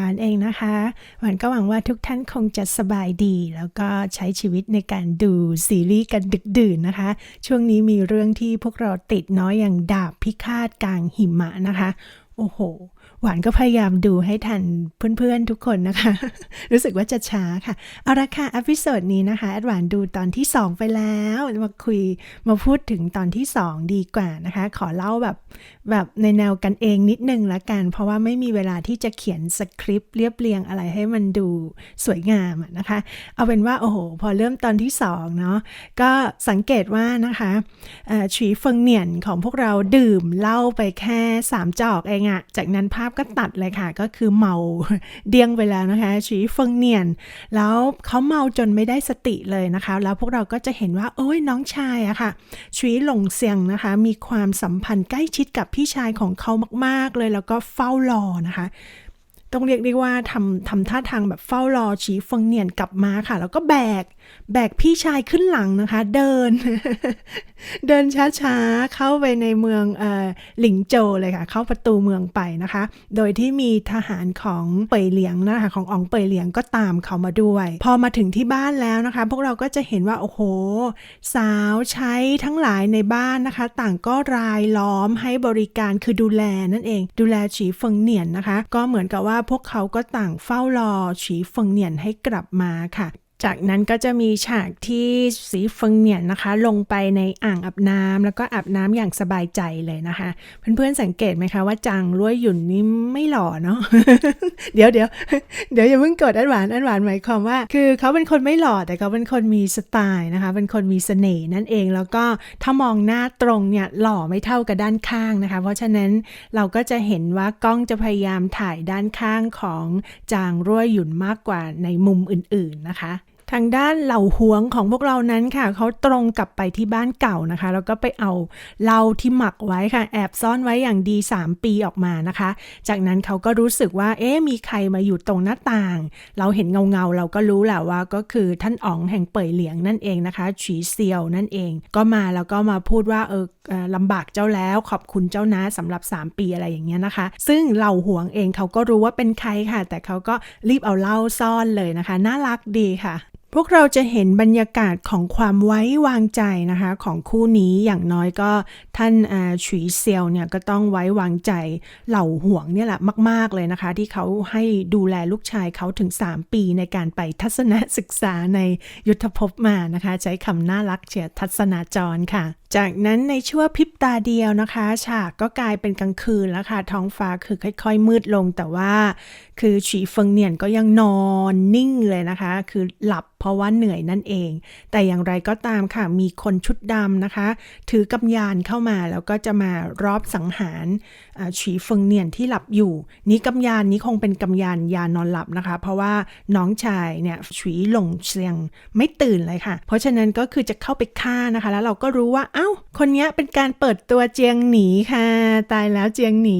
หวานเองนะคะ หวานก็หวังว่าทุกท่านคงจะสบายดี แล้วก็ใช้ชีวิตในการดูซีรีส์กันดึกดื่นนะคะ ช่วงนี้มีเรื่องที่พวกเราติดน้อยอย่างดาบพิฆาตกลางหิมะนะคะ โอ้โห หวานก็พยายามดูให้ทันเพื่อนๆทุกคนนะคะ รู้สึกว่าจะช้าค่ะ เอาละค่ะอพิโซดนี้นะคะแอดหวานดูตอนที่ 2 ไปแล้ว มาคุยมาพูดถึงตอนที่ 2 ดีกว่านะคะ ขอเล่าแบบแบบในแนวกันเองนิดนึงละกัน เพราะว่าไม่มีเวลาที่จะเขียนสคริปต์เรียบเรียงอะไรให้มันดูสวยงามนะคะ เอาเป็นว่าโอ้โห พอเริ่มตอนที่2เนาะก็สังเกตว่านะคะฉีเฟิงเหนียนของพวกเราดื่มเหล้าไปแค่ 3 จอกเองอะจากนั้นภาพก็ตัดเลยค่ะ ก็คือเมาเดียงไปแล้วนะคะชีเฟิงเนียน แล้วเขาเมาจนไม่ได้สติเลยนะคะ แล้วพวกเราก็จะเห็นว่าโอ้ยน้องชายอะค่ะชีหลงเซียงนะคะ มีความสัมพันธ์ใกล้ชิดกับพี่ชายของเขามาก ๆ เลยแล้วก็เฝ้ารอนะคะ ต้องเรียกได้ว่าทำทำท่าทางแบบเฝ้ารอฉีเฟิงเนียนกลับมาค่ะ แล้วก็แบก แบกพี่ชายขึ้นหลังนะคะ เดิน เดินช้าๆ เข้าไปในเมืองเอ่อหลิงโจเลยค่ะ เข้าประตูเมืองไปนะคะ โดยที่มีทหารของเป่ยเหลียงนะคะของอองเป่ยเหลียงก็ตามเขามาด้วย พอมาถึงที่บ้านแล้วนะคะ พวกเราก็จะเห็นว่าโอ้โห สาวใช้ทั้งหลายในบ้านนะคะ ต่างก็รายล้อมให้บริการคือดูแลนั่นเอง ดูแลฉีเฟิงเหนียนนะคะ ก็เหมือนกับว่าพวกเขาก็ต่างเฝ้ารอฉีเฟิงเนียนให้กลับมาค่ะ จากนั้นก็จะมีฉากที่สีเฟิงเนี่ยนะคะ ลงไปในอ่างอาบน้ำแล้วก็อาบน้ำอย่างสบายใจเลยนะคะ เพื่อนๆสังเกตไหมคะว่าจางล้วยหยุ่นนี่ไม่หล่อเนาะเดี๋ยวเดี๋ยวเดี๋ยวอย่าเพิ่งกดอันหวานอันหวานหมายความว่า คือเขาเป็นคนไม่หล่อแต่เขาเป็นคนมีสไตล์นะคะ เป็นคนมีเสน่ห์นั่นเองแล้วก็ถ้ามองหน้าตรงเนี่ยหล่อไม่เท่ากับด้านข้างนะคะ เพราะฉะนั้นเราก็จะเห็นว่ากล้องจะพยายามถ่ายด้านข้างของจางร้วยหยุ่นมากกว่าในมุมอื่นๆนะคะ ทางด้านเหล่าหวงของพวกเรานั้นค่ะเขาตรงกลับไปที่บ้านเก่านะคะ แล้วก็ไปเอาเหล้าที่หมักไว้ค่ะ แอบซ่อนไว้อย่างดี 3 ปีออกมานะคะ จากนั้นเขาก็รู้สึกว่า เอ๊ะมีใครมาอยู่ตรงหน้าต่าง เราเห็นเงาเงาเราก็รู้แหละว่าก็คือท่านอ๋องแห่งเป่ยเหลียงนั่นเองนะคะฉีเซียวนั่นเอง ก็มาแล้วก็มาพูดว่าเออลำบากเจ้าแล้วขอบคุณเจ้านะสำหรับ 3 ปีอะไรอย่างเงี้ยนะคะ ซึ่งเหล่าหวงเองเขาก็รู้ว่าเป็นใครค่ะ แต่เขาก็รีบเอาเหล้าซ่อนเลยนะคะ น่ารักดีค่ะ พวกเราจะเห็นบรรยากาศของความไว้วางใจนะคะของคู่นี้อย่างน้อยก็ท่านฉุยเซียวเนี่ยก็ต้องไว้วางใจเหล่าห่วงเนี่ยแหละมาก ๆ เลยนะคะ ที่เขาให้ดูแลลูกชายเขาถึง 3 ปีในการไปทัศนศึกษาในยุทธภพมานะคะ ใช้คำน่ารักเชียทัศนาจรค่ะ จากนั้นในชั่วพริบตาเดียวนะคะ ฉากก็กลายเป็นกลางคืนแล้วค่ะท้องฟ้าคือค่อย ๆ มืดลงแต่ว่า คือฉีเฟิงเนียนก็ยังนอนนิ่งเลยนะคะ คือหลับเพราะว่าเหนื่อยนั่นเอง แต่อย่างไรก็ตามค่ะ มีคนชุดดำนะคะ ถือกำยานเข้ามาแล้วก็จะมารอบสังหารฉีเฟิงเนียนที่หลับอยู่ นี้กำยานนี้คงเป็นกำยานยานอนหลับนะคะ เพราะว่าน้องชายเนี่ยฉีหลงเซียงไม่ตื่นเลยค่ะ เพราะฉะนั้นก็คือจะเข้าไปฆ่านะคะ แล้วเราก็รู้ว่าเอ้า คนนี้เป็นการเปิดตัวเจียงหนีค่ะ ตายแล้วเจียงหนี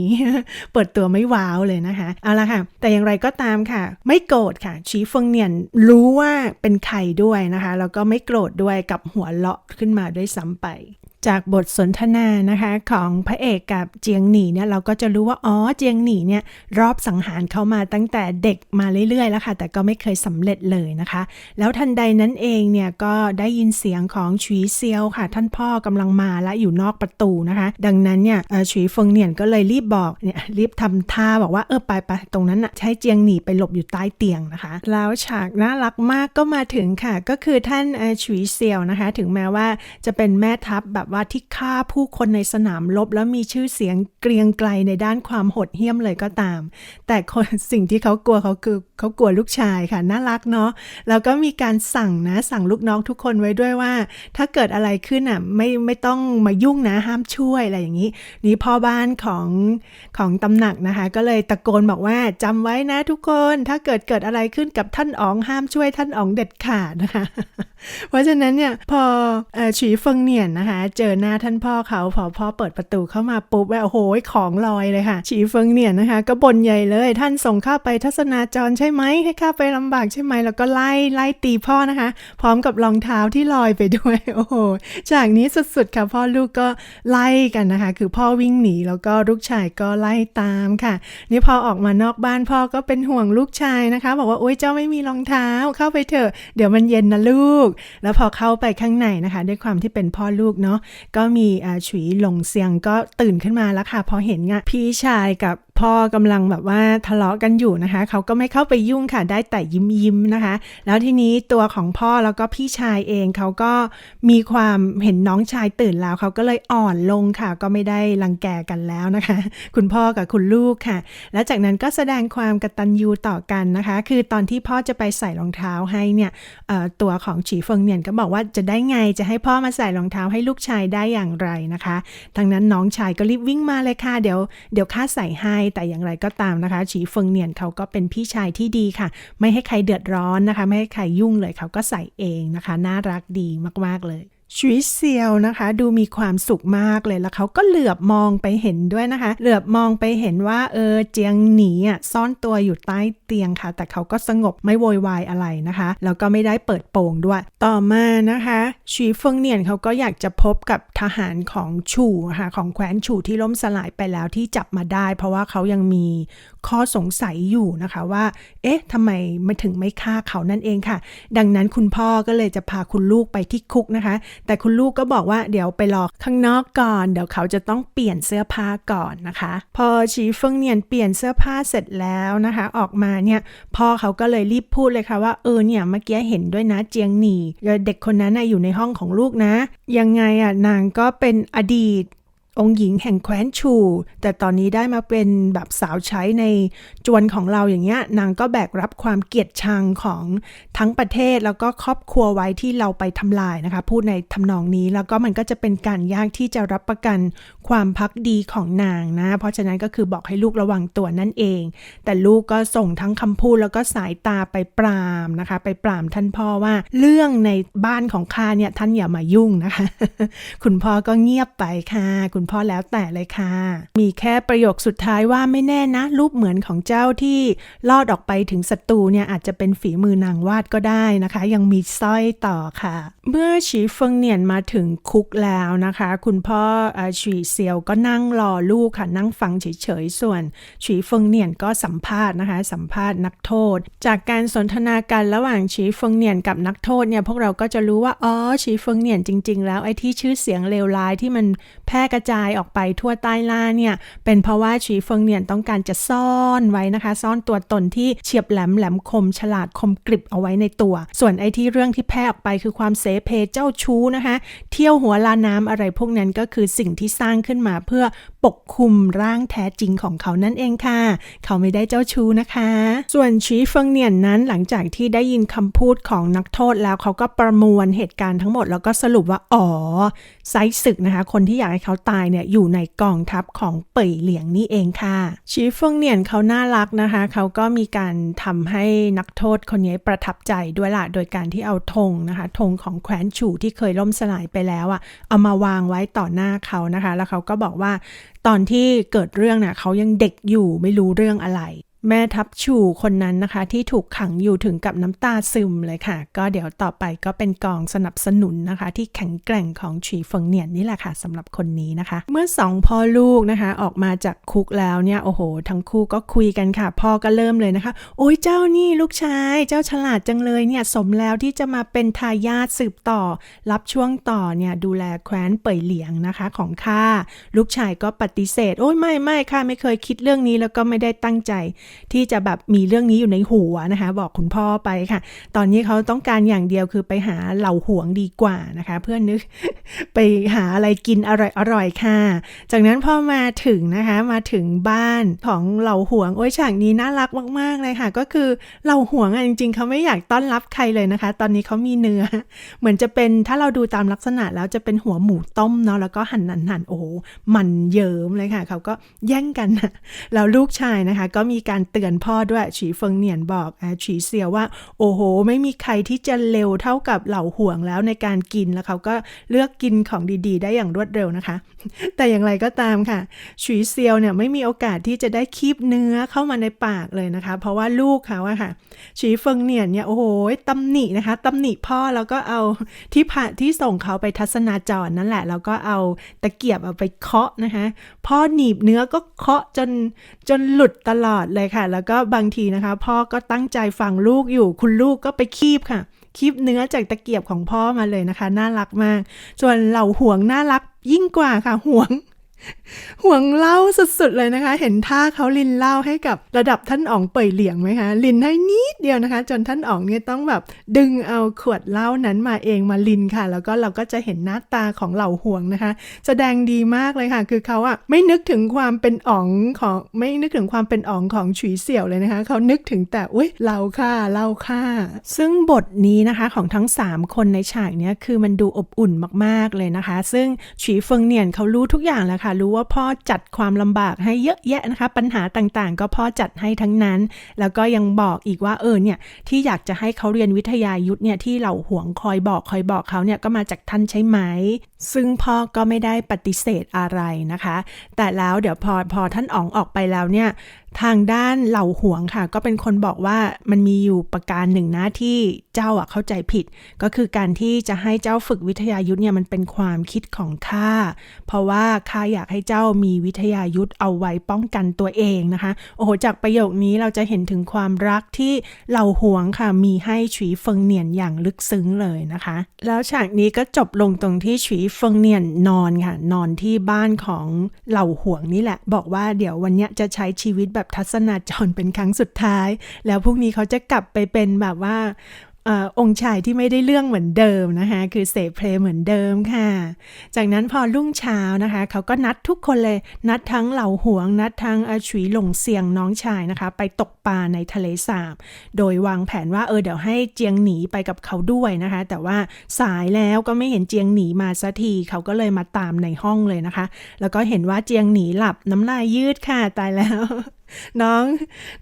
เปิดตัวไม่ว้าวเลยนะคะ เอาละค่ะ แต่อย่างไรก็ตามค่ะ ไม่โกรธค่ะ ชีเฟิงเนียนรู้ว่าเป็นใครด้วยนะคะ แล้วก็ไม่โกรธด้วยกับหัวเลาะขึ้นมาด้วยซ้ำไป จากบทสนทนานะคะของพระเอกกับเจียงหนีเนี่ยเราก็จะรู้ว่าอ๋อเจียงหนีเนี่ยรอบสังหารเขามาตั้งแต่เด็กมาเรื่อยๆแล้วค่ะ แต่ก็ไม่เคยสำเร็จเลยนะคะ แล้วทันใดนั้นเองเนี่ยก็ได้ยินเสียงของฉุยเซียวค่ะ ท่านพ่อกำลังมาและอยู่นอกประตูนะคะ ดังนั้นเนี่ยฉุยเฟิงเนียนก็เลยรีบบอกเนี่ยรีบทำท่าบอกว่าเออไปไปตรงนั้นน่ะใช้เจียงหนีไปหลบอยู่ใต้เตียงนะคะ แล้วฉากน่ารักมากก็มาถึงค่ะ ก็คือท่านฉุยเซียวนะคะ ถึงแม้ว่าจะเป็นแม่ทัพแบบว่าที่ฆ่าผู้คนในสนามรบแล้วมีชื่อเสียงเกรียงไกลในด้านความโหดเหี้ยมเลยก็ตาม แต่คนสิ่งที่เขากลัวเขาคือเขากลัวลูกชายค่ะ น่ารักเนาะแล้วก็มีการสั่งนะ สั่งลูกน้องทุกคนไว้ด้วยว่า ถ้าเกิดอะไรขึ้นอะไม่ไม่ต้องมายุ่งนะห้ามช่วยอะไรอย่างนี้ นี่พ่อบ้านของของตำหนักนะคะ ก็เลยตะโกนบอกว่าจำไว้นะทุกคนถ้าเกิดเกิดอะไรขึ้นกับท่านอ๋องห้ามช่วยท่านอ๋องเด็ดขาดนะคะ เพราะฉะนั้นเนี่ยพออฉีเฟิงเนียนนะคะเจอหน้าท่านพ่อเขาพอพ่อเปิดประตูเข้ามาปุ๊บแววโอ้โหของลอยเลยค่ะ ฉีเฟิงเนี่ยนะคะ ก็บ่นใหญ่เลยท่านส่งข้าไปทัศนาจรใช่ไหมให้ข้าไปลำบากใช่ไหมแล้วก็ไล่ไล่ตีพ่อนะคะ พร้อมกับรองเท้าที่ลอยไปด้วย โอ้โหจากนี้สุดๆค่ะพ่อลูกก็ไล่กันนะคะ คือพ่อวิ่งหนีแล้วก็ลูกชายก็ไล่ตามค่ะ นี่พอออกมานอกบ้านพ่อก็เป็นห่วงลูกชายนะคะ บอกว่าโอ๊ยเจ้าไม่มีรองเท้าเข้าไปเถอะ เดี๋ยวมันเย็นนะลูก แล้วพอเข้าไปข้างในนะคะ ด้วยความที่เป็นพ่อลูกเนาะก็มีอาฉุยหลงเซียงก็ตื่นขึ้นมาแล้วค่ะพอเห็นงะพี่ชายกับ พ่อกำลังแบบว่าทะเลาะกันอยู่นะคะ เขาก็ไม่เข้าไปยุ่งค่ะ ได้แต่ยิ้มยิ้มนะคะ แล้วทีนี้ตัวของพ่อแล้วก็พี่ชายเองเขาก็มีความเห็นน้องชายตื่นแล้ว เขาก็เลยอ่อนลงค่ะ ก็ไม่ได้รังแกกันแล้วนะคะ คุณพ่อกับคุณลูกค่ะ แล้วจากนั้นก็แสดงความกตัญญูต่อกันนะคะ คือตอนที่พ่อจะไปใส่รองเท้าให้เนี่ยตัวของฉีเฟิงเนียนก็บอกว่าจะได้ไงจะให้พ่อมาใส่รองเท้าให้ลูกชายได้อย่างไรนะคะดังนั้นน้องชายก็รีบวิ่งมาเลยค่ะเดี๋ยวเดี๋ยวข้าใส่ให้แต่อย่างไรก็ตามนะคะ ฉีเฟิงเนียนเขาก็เป็นพี่ชายที่ดีค่ะ ไม่ให้ใครเดือดร้อนนะคะ ไม่ให้ใครยุ่งเลยเขาก็ใส่เองนะคะ น่ารักดีมากๆเลย ชุยเซียวนะคะ ดูมีความสุขมากเลยแล้วเขาก็เหลือบมองไปเห็นด้วยนะคะ เหลือบมองไปเห็นว่าเออเจียงหนีอะซ่อนตัวอยู่ใต้เตียงค่ะ แต่เขาก็สงบไม่โวยวายอะไรนะคะแล้วก็ไม่ได้เปิดโปงด้วย ต่อมานะคะชีเฟิงเนียนเขาก็อยากจะพบกับทหารของชูค่ะของแคว้นชูที่ล่มสลายไปแล้วที่จับมาได้ เพราะว่าเขายังมีข้อสงสัยอยู่นะคะว่า เอ๊ะทำไมไม่ถึงไม่ฆ่าเขานั่นเองค่ะ ดังนั้นคุณพ่อก็เลยจะพาคุณลูกไปที่คุกนะคะ แต่คุณลูกก็บอกว่าเดี๋ยวไปรอข้างนอกก่อน เดี๋ยวเขาจะต้องเปลี่ยนเสื้อผ้าก่อนนะคะ พอชีเฟิงเนียนเปลี่ยนเสื้อผ้าเสร็จแล้วนะคะ ออกมาเนี่ยพ่อเขาก็เลยรีบพูดเลยค่ะว่าเออเนี่ยเมื่อกี้เห็นด้วยนะเจียงหนีเด็กคนนั้นน่ะอยู่ในห้องของลูกนะ ยังไงอะนางก็เป็นอดีต องค์หญิงแห่งแคว้นชู แต่ตอนนี้ได้มาเป็นแบบสาวใช้ในจวนของเราอย่างเงี้ยนางก็แบกรับความเกลียดชังของทั้งประเทศแล้วก็ครอบครัวไว้ที่เราไปทำลายนะคะ พูดในทำนองนี้แล้วก็มันก็จะเป็นการยากที่จะรับประกันความพักดีของนางนะ เพราะฉะนั้นก็คือบอกให้ลูกระวังตัวนั่นเอง แต่ลูกก็ส่งทั้งคำพูดแล้วก็สายตาไปปรามนะคะ ไปปรามท่านพ่อว่า เรื่องในบ้านของข้าเนี่ยท่านอย่ามายุ่งนะคะ คุณพ่อก็เงียบไปค่ะ คุณพ่อแล้วแต่เลยค่ะ มีแค่ประโยคสุดท้ายว่าไม่แน่นะ รูปเหมือนของเจ้าที่ลอดออกไปถึงศัตรูเนี่ยอาจจะเป็นฝีมือนางวาดก็ได้นะคะ ยังมีสร้อยต่อค่ะ เมื่อฉีเฟิงเนียนมาถึงคุกแล้วนะคะ คุณพ่อเอ่อฉีเซียวก็นั่งรอลูกค่ะนั่งฟังเฉยๆส่วนฉีเฟิงเนียนก็สัมภาษณ์นะคะ สัมภาษณ์นักโทษ จากการสนทนากันระหว่างฉีเฟิงเนียนกับนักโทษเนี่ยพวกเราก็จะรู้ว่าอ๋อฉีเฟิงเนียนจริง ๆ แล้วไอ้ที่ชื่อเสียงเลวร้ายที่มัน พร่กระจายออกไปทั่วใต้ล่าเนี่ยเป็นเพราะว่าฉีเฟิงเนียนต้องการจะซ่อนไว้นะคะ ซ่อนตัวตนที่เฉียบแหลมแหลมคมฉลาดคมกริบเอาไว้ในตัว ส่วนไอ้ที่เรื่องที่แพร่ออกไปคือความเสเพเจ้าชู้นะคะ เที่ยวหัวลาน้ำอะไรพวกนั้นก็คือสิ่งที่สร้างขึ้นมาเพื่อปกคลุมร่างแท้จริงของเขานั่นเองค่ะ เขาไม่ได้เจ้าชู้นะคะ ส่วนชีเฟิงเนียนนั้นหลังจากที่ได้ยินคำพูดของนักโทษแล้วเขาก็ประมวลเหตุการณ์ทั้งหมด แล้วก็สรุปว่าอ๋อไซศึกนะคะ คนที่อยากให้เขาตายเนี่ยอยู่ในกองทัพของเป่ยเหลียงนี่เองค่ะ ชีเฟิงเนียนเขาน่ารักนะคะ เขาก็มีการทำให้นักโทษคนนี้ประทับใจด้วยล่ะโดยการที่เอาธงนะคะธงของแคว้นฉู่ที่เคยล่มสลายไปแล้วอะเอามาวางไว้ต่อหน้าเขานะคะ แล้วเขาก็บอกว่า ตอนที่เกิดเรื่องน่ะเขายังเด็กอยู่ไม่รู้เรื่องอะไร แม่ทัพชูคนนั้นนะคะ ที่ถูกขังอยู่ถึงกับน้ำตาซึมเลยค่ะ ก็เดี๋ยวต่อไปก็เป็นกองสนับสนุนนะคะ ที่แข็งแกร่งของฉีเฟิงเนียนนี่แหละค่ะสำหรับคนนี้นะคะ เมื่อสองพ่อลูกนะคะ ออกมาจากคุกแล้วเนี่ยโอ้โห ทั้งคู่ก็คุยกันค่ะ พ่อก็เริ่มเลยนะคะ โอ้ยเจ้านี่ลูกชาย เจ้าฉลาดจังเลยเนี่ยสมแล้วที่จะมาเป็นทายาทสืบต่อ รับช่วงต่อเนี่ยดูแลแคว้นเป่ยเหลียงนะคะของข้าลูกชายก็ปฏิเสธ โอ้ยไม่ไม่ค่ะไม่เคยคิดเรื่องนี้แล้วก็ไม่ได้ตั้งใจที่จะแบบมีเรื่องนี้อยู่ในหัวนะคะ บอกคุณพ่อไปค่ะ ตอนนี้เขาต้องการอย่างเดียวคือไปหาเหล่าห่วงดีกว่านะคะ เพื่อนนึกไปหาอะไรกินอร่อยอร่อยๆค่ะ จากนั้นพอมาถึงนะคะมาถึงบ้านของเหล่าห่วงโอ้ยฉากนี้น่ารักมากๆเลยค่ะ ก็คือเหล่าห่วงอะจริงๆเขาไม่อยากต้อนรับใครเลยนะคะ ตอนนี้เขามีเนื้อ เหมือนจะเป็นถ้าเราดูตามลักษณะแล้วจะเป็นหัวหมูต้มเนาะแล้วก็หั่นหั่นหั่นโอ้มันเยิ้มเลยค่ะ เขาก็แย่งกันนะแล้วลูกชายนะคะ ก็มีการการเตือนพ่อด้วยฉีเฟิงเหนียนบอกอฉีเซียวว่า โอ้โห ไม่มีใครที่จะเร็วเท่ากับเหล่าห่วงแล้วในการกินแล้วเขาก็เลือกกินของดีๆ ได้อย่างรวดเร็วนะคะ แต่อย่างไรก็ตามค่ะฉีเซียวเนี่ยไม่มีโอกาสที่จะได้คีบเนื้อเข้ามาในปากเลยนะคะ เพราะว่าลูกเขาอะค่ะฉีเฟิงเหนียนเนี่ยโอ้โหตำหนินะคะตำหนิพ่อแล้วก็เอาที่ผ่าที่ส่งเขาไปทัศนาจรนั่นแหละ แล้วก็เอาตะเกียบเอาไปเคาะนะคะ พ่อหนีบเนื้อก็เคาะจนจนหลุดตลอดเลยค่ะ แล้วก็บางทีนะคะ พ่อก็ตั้งใจฟังลูกอยู่ คุณลูกก็ไปคีบค่ะคีบเนื้อจากตะเกียบของพ่อมาเลยนะคะ น่ารักมาก ส่วนเหล่าห่วงน่ารักยิ่งกว่าค่ะห่วง ห่วงเล้าสุดๆเลยนะคะ เห็นท่าเขาลินเล้าให้กับระดับท่านอ๋องเป่ยเหลียงไหมคะ ลินให้นิดเดียวนะคะ จนท่านอ๋องเนี่ยต้องแบบดึงเอาขวดเหล้านั้นมาเองมาลินค่ะ แล้วก็เราก็จะเห็นหน้าตาของเหล่าห่วงนะคะ แสดงดีมากเลยค่ะ คือเขาอะไม่นึกถึงความเป็นอ๋องของไม่นึกถึงความเป็นอ๋องของฉุยเสี่ยวเลยนะคะ เขานึกถึงแต่อุ้ยเราค่ะเราค่ะ ซึ่งบทนี้นะคะของทั้ง 3 คนในฉากเนี้ยคือมันดูอบอุ่นมากๆเลยนะคะ ซึ่งฉีเฟิงเนียนเขารู้ทุกอย่างแล้วค่ะรู้ว่าพ่อจัดความลำบากให้เยอะแยะนะคะ ปัญหาต่างๆ ก็พ่อจัดให้ทั้งนั้น แล้วก็ยังบอกอีกว่าเออเนี่ยที่อยากจะให้เขาเรียนวิทยายุทธเนี่ยที่เหล่าห่วงคอยบอกคอยบอกเขาเนี่ยก็มาจากท่านใช่ไหม ซึ่งพ่อก็ไม่ได้ปฏิเสธอะไรนะคะ แต่แล้วเดี๋ยวพอพอท่านอ๋องออกไปแล้วเนี่ย ทางด้านเหล่าห่วงค่ะ ก็เป็นคนบอกว่ามันมีอยู่ประการหนึ่งนะที่เจ้าอะเข้าใจผิด ก็คือการที่จะให้เจ้าฝึกวิทยายุทธเนี่ยมันเป็นความคิดของข้า เพราะว่าข้าอยากให้เจ้ามีวิทยายุทธเอาไว้ป้องกันตัวเองนะคะ โอ้โห จากประโยคนี้เราจะเห็นถึงความรักที่เหล่าห่วงค่ะ มีให้ฉีเฟิงเนียนอย่างลึกซึ้งเลยนะคะ แล้วฉากนี้ก็จบลงตรงที่ฉีเฟิงเนียนนอนค่ะ นอนที่บ้านของเหล่าห่วงนี่แหละ บอกว่าเดี๋ยววันนี้จะใช้ชีวิตแบบทัศนาจรเป็นครั้งสุดท้าย แล้วพรุ่งนี้เขาจะกลับไปเป็นแบบว่า อองค์ชายที่ไม่ได้เรื่องเหมือนเดิมนะคะ คือเสพเพลเหมือนเดิมค่ะ จากนั้นพอรุ่งเช้านะคะ เขาก็นัดทุกคนเลย นัดทั้งเหล่าหวง นัดทั้งอาฉุยหลงเซียงน้องชายนะคะ ไปตกปลาในทะเลสาบ โดยวางแผนว่าเออเดี๋ยวให้เจียงหนีไปกับเขาด้วยนะคะ แต่ว่าสายแล้วก็ไม่เห็นเจียงหนีมาสักที เขาก็เลยมาตามในห้องเลยนะคะ แล้วก็เห็นว่าเจียงหนีหลับน้ำลายยืดค่ะตายแล้ว น้อง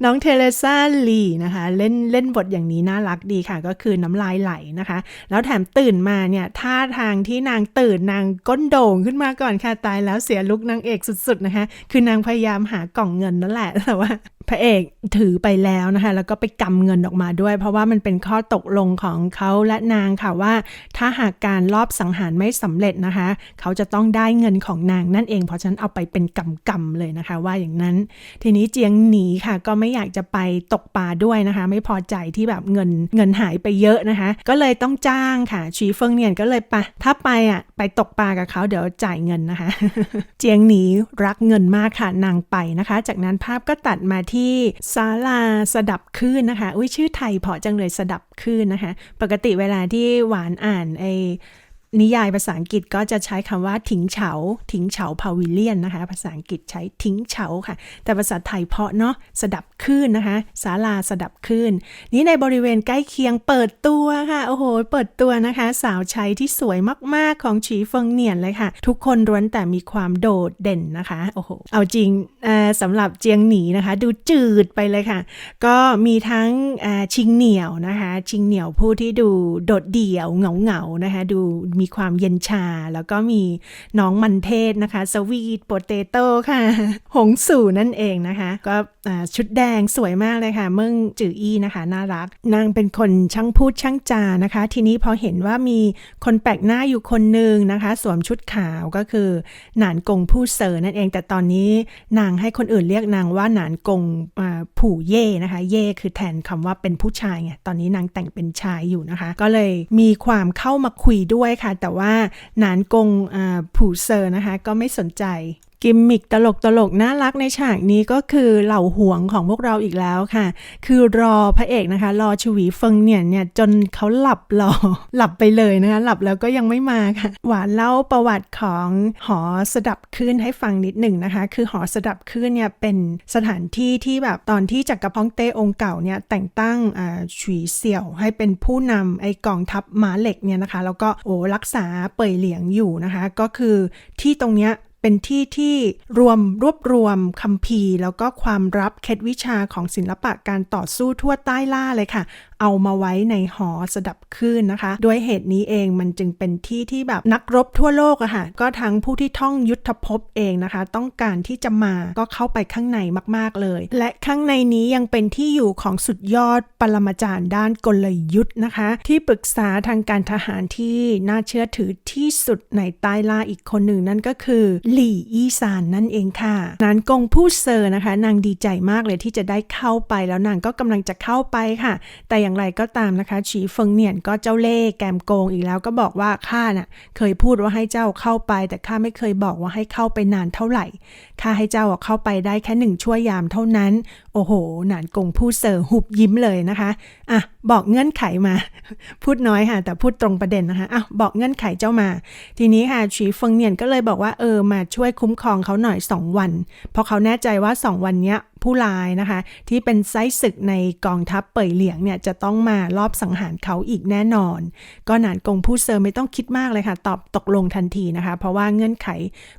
น้องเทเลซ่าลีนะคะเล่นเล่นบทอย่างนี้น่ารักดีค่ะ ก็คือน้ำลายไหลนะคะ แล้วแถมตื่นมาเนี่ยท่าทางที่นางตื่นนางก้นโด่งขึ้นมาก่อนค่ะตายแล้วเสียลุกนางเอกสุดๆนะคะ คือนางพยายามหากล่องเงินนั่นแหละแต่ว่าพระเอกถือไปแล้วนะคะแล้วก็ไปกำเงินออกมาด้วย เพราะว่ามันเป็นข้อตกลงของเขาและนางค่ะว่า ถ้าหากการลอบสังหารไม่สำเร็จนะคะ เขาจะต้องได้เงินของนางนั่นเองเพราะฉะนั้นเอาไปเป็นกำกำๆเลยนะคะ ว่าอย่างนั้น ทีนี้จียงหนีค่ะ ก็ไม่อยากจะไปตกปลาด้วยนะคะ ไม่พอใจที่แบบเงินเงินหายไปเยอะนะคะ ก็เลยต้องจ้างค่ะชีเฟิงเนียนก็เลยไปถ้าไปอะไปตกปลากับเขาเดี๋ยวจ่ายเงินนะคะ เจียงหนีรักเงินมากค่ะนางไปนะคะ จากนั้นภาพก็ตัดมาที่ศาลาสดับคลื่นนะคะ อุ้ยชื่อไทยเพราะจังเลยสดับคลื่นนะคะ ปกติเวลาที่หวานอ่านไอ นิยายภาษาอังกฤษก็จะใช้คำว่าถิงเฉาถิงเฉาพาวิเลียนนะคะ ภาษาอังกฤษใช้ทิ้งเฉาค่ะ แต่ภาษาไทยเพาะเนาะสดับคลื่นนะคะศาลาสดับคลื่นนี้ในบริเวณใกล้เคียงเปิดตัวค่ะ โอ้โห เปิดตัวนะคะ สาวใช้ที่สวยมากๆของฉีเฟิงเนียนเลยค่ะ ทุกคนล้วนแต่มีความโดดเด่นนะคะโอ้โหเอาจริงสำหรับเจียงหนีนะคะ ดูจืดไปเลยค่ะ ก็มีทั้งชิงเหนียวนะคะ ชิงเหนียวผู้ที่ดูโดดเดี่ยวเหงาๆนะคะ ดูมีความเย็นชา แล้วก็มีน้องมันเทศนะคะสวีทโปเตโต้ค่ะ หงสู่นั่นเองนะคะ ก็ชุดแดงสวยมากเลยค่ะ เมืองจืออี้นะคะ น่ารัก นางเป็นคนช่างพูดช่างจานะคะ ทีนี้พอเห็นว่ามีคนแปลกหน้าอยู่คนหนึ่งนะคะ สวมชุดขาวก็คือหนานกงผู้เซอร์นั่นเอง แต่ตอนนี้นางให้คนอื่นเรียกนางว่าหนานกงผู่เย่นะคะ เย่คือแทนคำว่าเป็นผู้ชายไงตอนนี้นางแต่งเป็นชายอยู่นะคะ ก็เลยมีความเข้ามาคุยด้วยค่ะแต่ว่าหนานกงผู่เซอร์นะคะ ก็ไม่สนใจ กิมมิกตลกตลกน่ารักในฉากนี้ก็คือเหล่าห่วงของพวกเราอีกแล้วค่ะ คือรอพระเอกนะคะ รอชวีเฟิงเนี่ยเนี่ยจนเขาหลับรอหลับไปเลยนะคะหลับแล้วก็ยังไม่มาค่ะ หวานเล่าประวัติของหอสดับคลื่นให้ฟังนิดหนึ่งนะคะ คือหอสดับคลื่นเนี่ยเป็นสถานที่ที่แบบตอนที่จักรพรรดิเต้องค์เก่าเนี่ยแต่งตั้งอ่าฉุยเสี่ยวให้เป็นผู้นำไอกองทัพม้าเหล็กเนี่ยนะคะ แล้วก็โอ้รักษาเป่ยเหลียงอยู่นะคะ ก็คือที่ตรงเนี้ย เป็นที่ที่รวมรวบรวมคัมภีร์แล้วก็ความรับเคล็ดวิชาของศิลปะการต่อสู้ทั่วใต้ล่าเลยค่ะ เอามาไว้ในหอสดับคลื่นนะคะ ด้วยเหตุนี้เองมันจึงเป็นที่ที่แบบนักรบทั่วโลกอะค่ะ ก็ทั้งผู้ที่ท่องยุทธภพเองนะคะ ต้องการที่จะมาก็เข้าไปข้างในมากๆเลย และข้างในนี้ยังเป็นที่อยู่ของสุดยอดปรมาจารย์ด้านกลยุทธ์นะคะ ที่ปรึกษาทางการทหารที่น่าเชื่อถือที่สุดในใต้ล่าอีกคนหนึ่งนั่นก็คือหลี่อีซานนั่นเองค่ะนานกงผู้เซอร์นะคะ นางดีใจมากเลยที่จะได้เข้าไปแล้วนางก็กำลังจะเข้าไปค่ะ แต่อย่างไรก็ตามนะคะฉีเฟิงเนียนก็เจ้าเล่ห์แกมโกงอีกแล้วก็บอกว่าข้าน่ะเคยพูดว่าให้เจ้าเข้าไป แต่ข้าไม่เคยบอกว่าให้เข้าไปนานเท่าไหร่ข้าให้เจ้าเข้าไปได้แค่หนึ่งชั่วยามเท่านั้น โอ้โห หนานกงผู้เซอร์หุบยิ้มเลยนะคะอะบอกเงื่อนไขมา พูดน้อยค่ะ แต่พูดตรงประเด็นนะคะอะบอกเงื่อนไขเจ้ามา ทีนี้ค่ะฉีเฟิงเนียนก็เลยบอกว่าเออมาช่วยคุ้มครองเขาหน่อย 2 วัน เพราะเขาแน่ใจว่า 2 วันนี้ผู้ร้ายนะคะ ที่เป็นไส้ศึกในกองทัพเป่ยเหลียงเนี่ยจะต้องมารอบสังหารเขาอีกแน่นอน ก็หนานกงผู้เซอร์ไม่ต้องคิดมากเลยค่ะ ตอบตกลงทันทีนะคะ เพราะว่าเงื่อนไข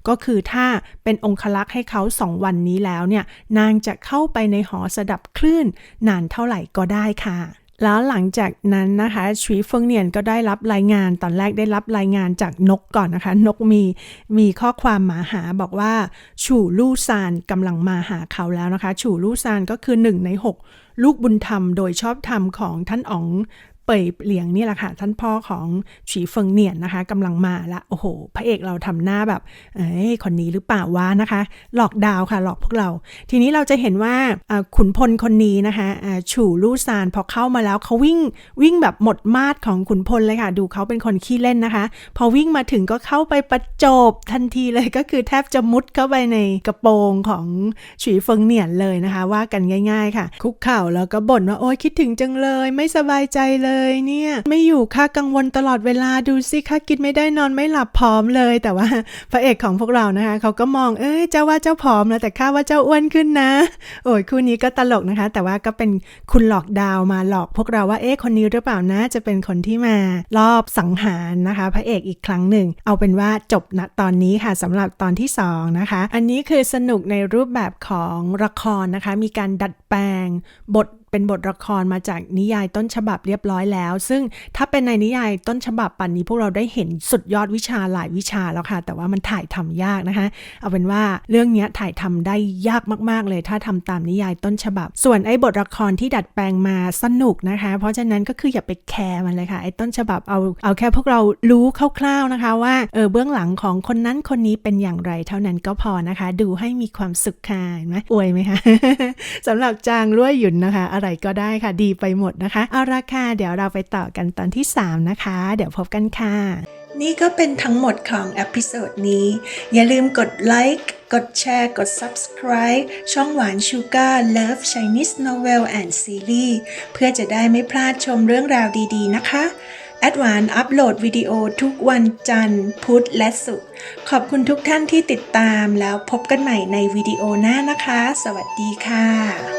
ก็คือถ้าเป็นองคลักษ์ให้เขา2วันนี้แล้วเนี่ยนางจะเข้าไปในหอสดับคลื่นนานเท่าไหร่ก็ได้ค่ะ แล้วหลังจากนั้นนะคะชีเฟิงเนียนก็ได้รับรายงานตอนแรกได้รับรายงานจากนกก่อนนะคะ นกมีมีข้อความมาหาบอกว่าฉู่ลู่ซานกำลังมาหาเขาแล้วนะคะฉู่ลู่ซานก็คือหนึ่งในหกลูกบุญธรรมโดยชอบธรรมของท่านอ๋อง เป่ยเหลียงนี่แหละค่ะ ท่านพ่อของฉีเฟิงเนียนนะคะกำลังมาละโอ้โห พระเอกเราทำหน้าแบบ เอ้ยคนนี้หรือเปล่าวะนะคะ หลอกดาวค่ะ หลอกพวกเรา ทีนี้เราจะเห็นว่าขุนพลคนนี้นะคะฉู่ลู่ซานพอเข้ามาแล้วเขาวิ่งวิ่งแบบหมดมาดของขุนพลเลยค่ะ ดูเขาเป็นคนขี้เล่นนะคะ พอวิ่งมาถึงก็เข้าไปประจบทันทีเลยก็คือแทบจะมุดเข้าไปในกระโปรงของฉีเฟิงเนียนเลยนะคะ ว่ากันง่าย ๆ ค่ะ คุกเข่าแล้วก็บ่นว่าโอ๊ยคิดถึงจังเลย ไม่สบายใจเลยเนี่ย ไม่อยู่ค่ากังวลตลอดเวลาดูสิค่ากินไม่ได้นอนไม่หลับพร้อมเลยแต่ว่าพระเอกของพวกเรานะคะเขาก็มองเอ้ยเจ้าว่าเจ้าผอมแล้วแต่ข้าว่าเจ้าอ้วนขึ้นนะ โอ้ยคู่นี้ก็ตลกนะคะ แต่ว่าก็เป็นคุณหลอกดาวมาหลอกพวกเราว่าเอ๊ะคนนี้หรือเปล่านะจะเป็นคนที่มารอบสังหารนะคะ พระเอกอีกครั้งหนึ่ง เอาเป็นว่าจบณตอนนี้ค่ะสำหรับตอนที่สองนะคะ อันนี้คือสนุกในรูปแบบของละครนะคะ มีการดัดแปลงบทเป็นบทละครมาจากนิยายต้นฉบับเรียบร้อยแล้ว ซึ่งถ้าเป็นในนิยายต้นฉบับปันนี้พวกเราได้เห็นสุดยอดวิชาหลายวิชาแล้วค่ะ แต่ว่ามันถ่ายทำยากนะคะ เอาเป็นว่าเรื่องนี้ถ่ายทำได้ยากมาก ๆ เลย ถ้าทำตามนิยายต้นฉบับ ส่วนไอ้บทละครที่ดัดแปลงมาสนุกนะคะ เพราะฉะนั้นก็คืออย่าไปแคร์มันเลยค่ะไอ้ต้นฉบับเอาเอาแค่พวกเรารู้คร่าวๆนะคะว่าเออเบื้องหลังของคนนั้นคนนี้เป็นอย่างไรเท่านั้นก็พอนะคะ ดูให้มีความสุขค่ะเห็นไหมอวยไหมคะสำหรับจางรั่วหยุนนะคะอะไรก็ได้ค่ะ ดีไปหมดนะคะ เอาราคาเดี๋ยวเราไปต่อกันตอนที่ 3 นะคะ เดี๋ยวพบกันค่ะ นี่ก็เป็นทั้งหมดของเอพิโซดนี้ อย่าลืมกดไลค์กดแชร์ กด subscribe ช่องหวานชูการ์ Love Chinese Novel and Series เพื่อจะได้ไม่พลาดชมเรื่องราวดีๆ นะคะ แอดวานอัปโหลดวิดีโอทุกวันจันทร์ พุธและศุกร์ ขอบคุณทุกท่านที่ติดตามแล้วพบกันใหม่ในวิดีโอหน้านะคะ สวัสดีค่ะ